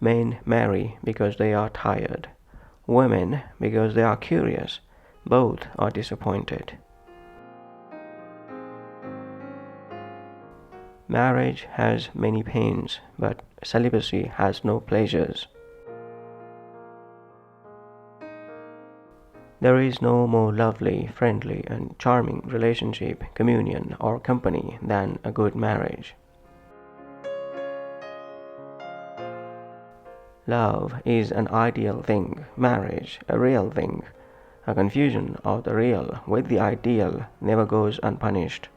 Men marry because they are tired, women because they are curious. Both are disappointed. Marriage has many pains, but celibacy has no pleasures. There is no more lovely, friendly, and charming relationship, communion, or company than a good marriage. Love is an ideal thing, marriage a real thing. A confusion of the real with the ideal never goes unpunished.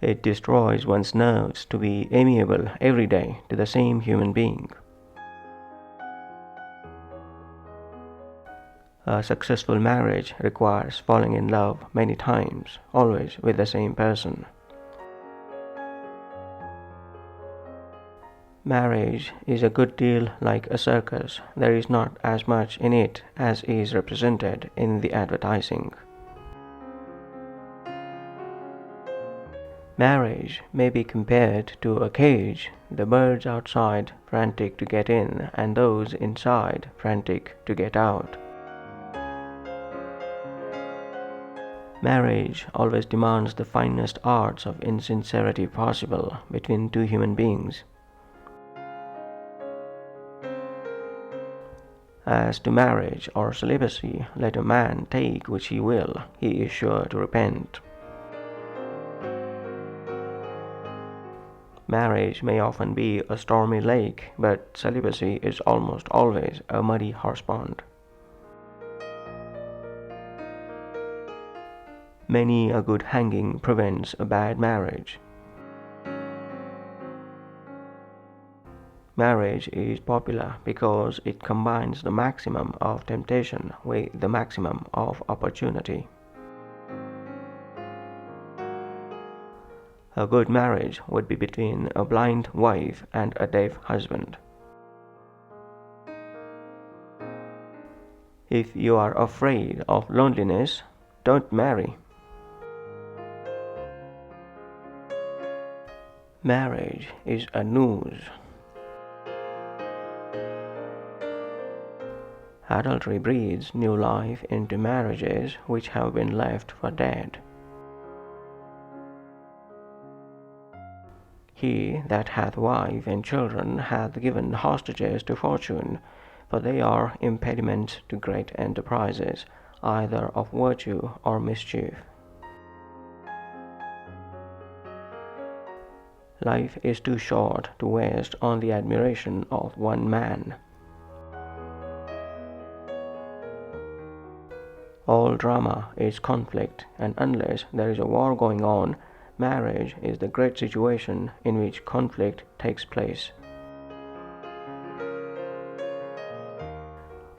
It destroys one's nerves to be amiable every day to the same human being. A successful marriage requires falling in love many times, always with the same person. Marriage is a good deal like a circus. There is not as much in it as is represented in the advertising. Marriage may be compared to a cage, the birds outside frantic to get in, and those inside frantic to get out. Marriage always demands the finest arts of insincerity possible between two human beings. As to marriage or celibacy, let a man take which he will, he is sure to repent. Marriage may often be a stormy lake, but celibacy is almost always a muddy horsepond. Many a good hanging prevents a bad marriage. Marriage is popular because it combines the maximum of temptation with the maximum of opportunity. A good marriage would be between a blind wife and a deaf husband. If you are afraid of loneliness, don't marry. Marriage is a noose. Adultery breathes new life into marriages which have been left for dead. He that hath wife and children hath given hostages to fortune, for they are impediments to great enterprises, either of virtue or mischief. Life is too short to waste on the admiration of one man. All drama is conflict, and unless there is a war going on, marriage is the great situation in which conflict takes place.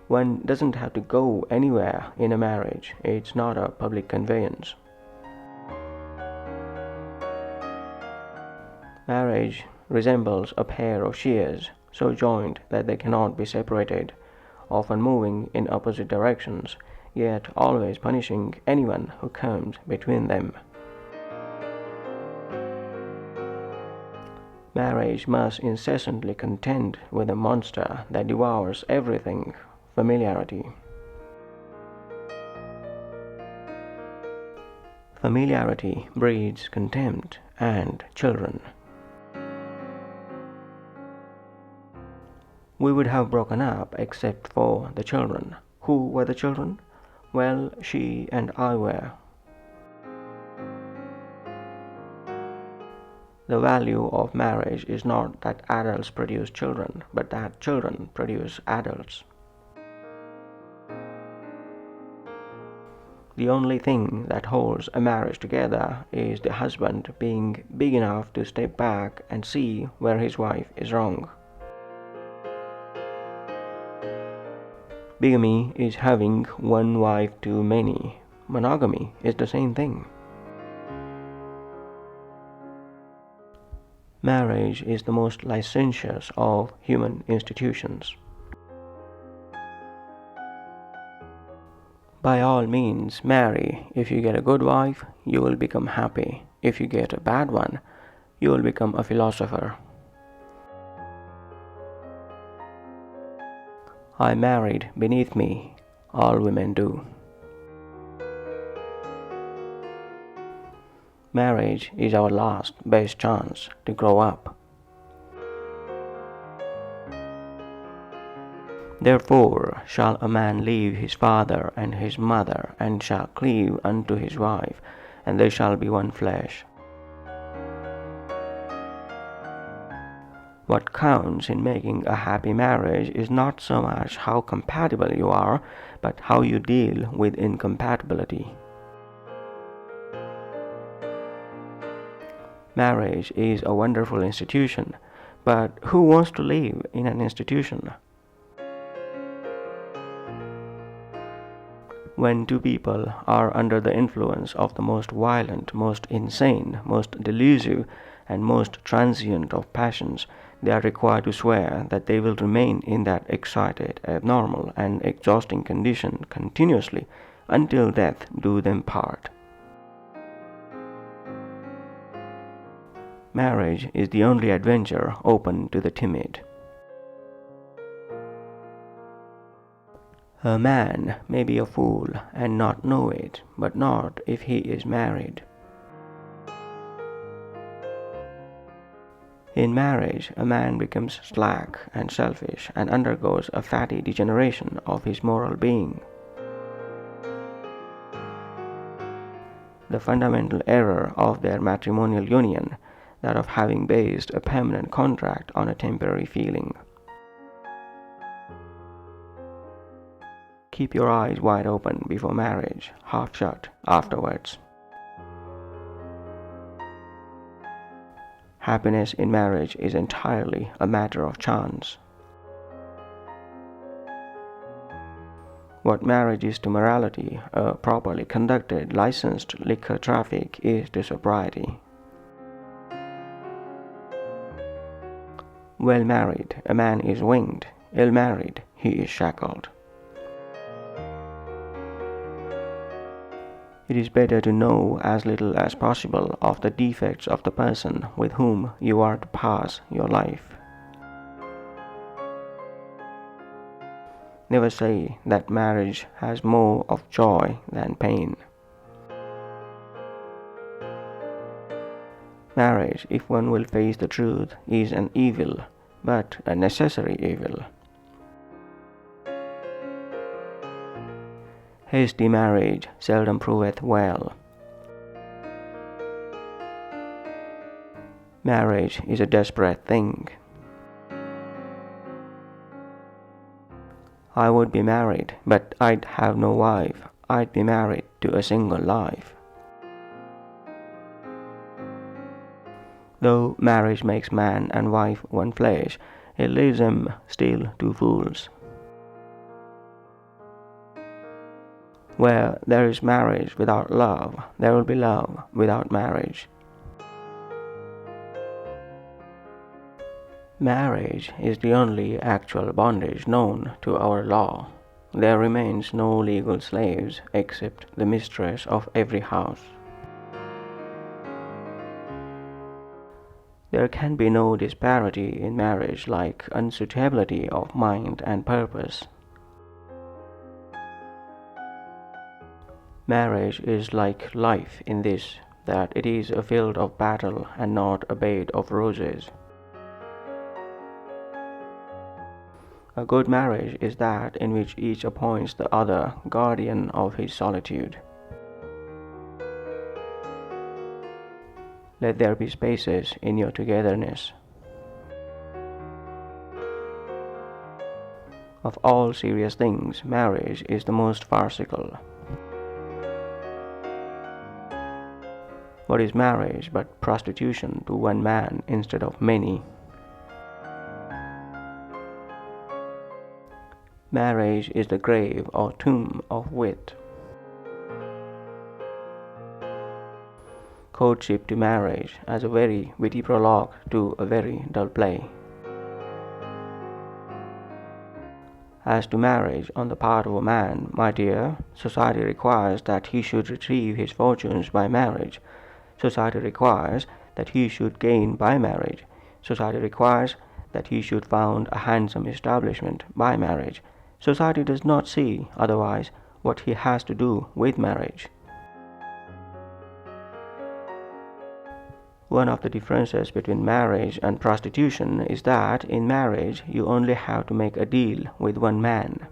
One doesn't have to go anywhere in a marriage, it's not a public conveyance. Marriage resembles a pair of shears, so joined that they cannot be separated, often moving in opposite directions, yet always punishing anyone who comes between them. Marriage must incessantly contend with a monster that devours everything familiarity. Familiarity breeds contempt and children. We would have broken up except for the children. Who were the children? Well, she and I were. The value of marriage is not that adults produce children, but that children produce adults. The only thing that holds a marriage together is the husband being big enough to step back and see where his wife is wrong. Bigamy is having one wife too many. Monogamy is the same thing. Marriage is the most licentious of human institutions. By all means, marry. If you get a good wife, you will become happy. If you get a bad one, you will become a philosopher. I married beneath me, all women do. Marriage is our last best chance to grow up. Therefore shall a man leave his father and his mother, and shall cleave unto his wife, and they shall be one flesh. What counts in making a happy marriage is not so much how compatible you are, but how you deal with incompatibility. Marriage is a wonderful institution, but who wants to live in an institution? When two people are under the influence of the most violent, most insane, most delusive, and most transient of passions, they are required to swear that they will remain in that excited, abnormal, and exhausting condition continuously until death do them part. Marriage is the only adventure open to the timid. A man may be a fool and not know it, but not if he is married. In marriage, a man becomes slack and selfish and undergoes a fatty degeneration of his moral being. The fundamental error of their matrimonial union that of having based a permanent contract on a temporary feeling. Keep your eyes wide open before marriage, half shut afterwards. Happiness in marriage is entirely a matter of chance. What marriage is to morality, a properly conducted licensed liquor traffic is to sobriety. Well married, a man is winged, ill married, he is shackled. It is better to know as little as possible of the defects of the person with whom you are to pass your life. Never say that marriage has more of joy than pain. Marriage, if one will face the truth, is an evil, but a necessary evil. Hasty marriage seldom proveth well. Marriage is a desperate thing. I would be married, but I'd have no wife. I'd be married to a single life. Though marriage makes man and wife one flesh, it leaves them still two fools. Where there is marriage without love, there will be love without marriage. Marriage is the only actual bondage known to our law. There remains no legal slaves except the mistress of every house. There can be no disparity in marriage like unsuitability of mind and purpose. Marriage is like life in this, that it is a field of battle and not a bed of roses. A good marriage is that in which each appoints the other guardian of his solitude. Let there be spaces in your togetherness. Of all serious things, marriage is the most farcical. What is marriage but prostitution to one man instead of many? Marriage is the grave or tomb of wit. courtship to marriage as a very witty prologue to a very dull play. As to marriage on the part of a man, my dear, society requires that he should retrieve his fortunes by marriage. Society requires that he should gain by marriage. Society requires that he should found a handsome establishment by marriage. Society does not see otherwise what he has to do with marriage. One of the differences between marriage and prostitution is that in marriage you only have to make a deal with one man.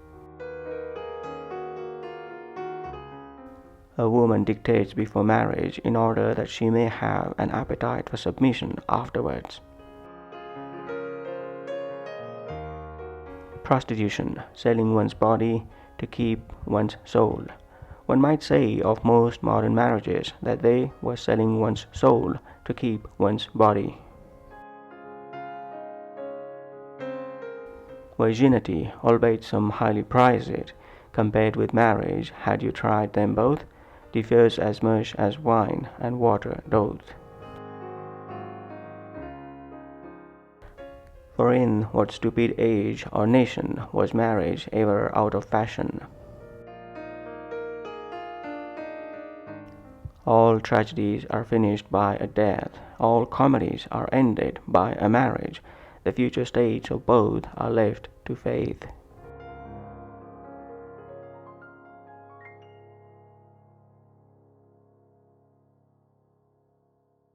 A woman dictates before marriage in order that she may have an appetite for submission afterwards. Prostitution, selling one's body to keep one's soul. One might say of most modern marriages that they were selling one's soul to keep one's body. Virginity, albeit some highly prize it, compared with marriage, had you tried them both, differs as much as wine and water doth. For in what stupid age or nation was marriage ever out of fashion? All tragedies are finished by a death, all comedies are ended by a marriage. The future states of both are left to faith.